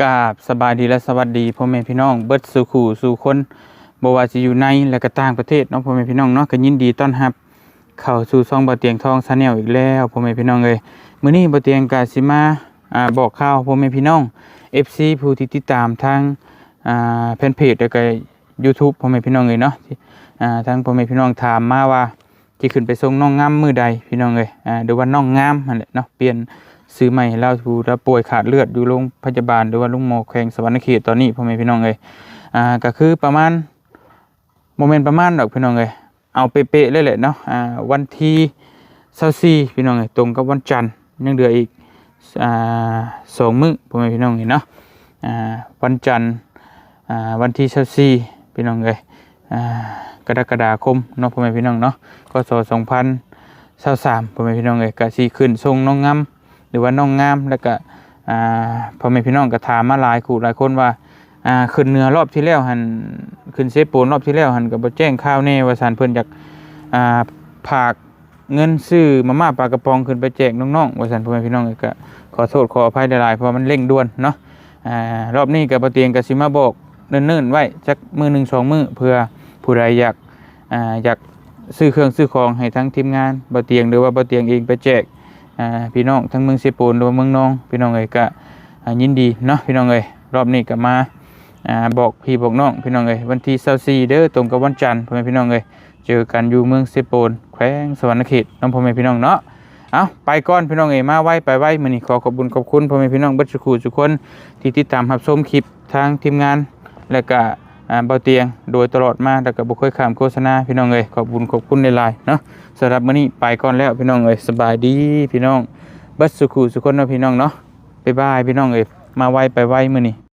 กราบสบายดีและสวัสดีพ่อแม่พี่น้องเบิดสู่ขู่สู่คนบว่าสิอยู่ในและก็ต่างประเทศเนาะพ่อแม่พี่น้องเนาะก็ยินดีต้อนรับ เข้าสู่ช่องบ่เตียงทองชาแนลอีกแล้วพ่อแม่พี่น้องเอ้ยมื้อนี้บ่เตียงก็สิมาอ่าบอกข่าวพ่อแม่พี่น้อง FC ผู้ที่ติดตามทางอ่าแฟนเพจแล้วก็ YouTube พ่อแม่พี่น้องเอ้ยเนาะอ่าทางพ่อแม่พี่น้องถามมาว่า สิขึ้นไปส่งน้องงามมือใดพี่น้องเอ้ยอ่าหรือว่าน้องงามนั่นแหละเนาะเปลี่ยนซื้อใหม่เราผู้เราป่วยขาดเลือดอยู่โรงพยาบาลหรือว่าโรงหมอแขวงสวรรณเขตตอนนี้พ่อแม่พี่น้องเลยอ่าก็คือประมาณโมเมนต์ประมาณดอกพี่น้องเลยเอาเป๊ะๆเลยแหละเนาะอ่าวันที่เสาซีพี่น้องเลยตรงกับวันจันทร์ยังเหลืออีกอ่าสองมื้อพ่อแม่พี่น้องเลยเนาะอ่าวันจันทร์อ่าวันที่เสาซีพี่น้องเลย กรกฎาคมเนาะพ่อแม่พี่น้องเนาะก็สองพันเศร้าสามพ่อแม่พี่น้องเลยก็สีขึ้นทรงน้องงามหรือว่าน้องงามแล้วก็พ่อแม่พี่น้องก็ถามมาหลายคู่หลายคนว่าขึ้นเหนือรอบที่แล้วหันขึ้นเซโปนรอบที่แล้วหันก็บ่แจ้งข่าวแน่ว่าสารเพิ่นอยากผากเงินซื้อมาม่าปลากระป๋องขึ้นไปแจกน้องๆว่าสารพ่อแม่พี่น้องก็ขอโทษขออภัยหลายๆเพราะมันเร่งด่วนเนาะรอบนี้ก็บ่เตียงก็สิมาบอกเนิ่นๆไว้จักมือหนึ่งสองมือเพื่อ ผู้ใดอยากอ่าอยากซื้อเครื่องซื้อของให้ทั้งทีมงานบ่เตียงหรือว่าบ่เตียงเองไปแจกอ่าพี่น้องทั้งเมืองเซโปนหรือว่าเมืองนองพี่น้องเอ้ยก็ยินดีเนาะพี่น้องเอ้ยรอบนี้ก็มาอ่าบอกพี่บอกน้องพี่น้องเอ้ยวันที่24เด้อตรงกับวันจันทร์พ่อแม่พี่น้องเอ้ยเจอกันอยู่เมืองเซโปนแขวงสวรรณเขตน้องพ่อแม่พี่น้องเนาะเอาไปก่อนพี่น้องเอ้ยมาไว้ไปไว้มือนี้ขอขอบคุญขอบคุณพ่อแม่พี่น้องเบัดสุขุทุกคนที่ติดตามรับชมคลิปทางทีมงาน และก็ เบาเตียงโดยตลอดมาแล้วก็บุคคยข้ามโฆษณาพี่น้องเอ้ยขอบคุญขอบคุณในไลน์เนาะสำหรับมื้อนี้ไปก่อนแล้วพี่น้องเอ้ยสบายดีพี่น้องบัดสุขุสุขคนเนาะพี่น้องเนาะบ๊ายบายพี่น้องเอ้ยมาไวไปไวมื้อนี้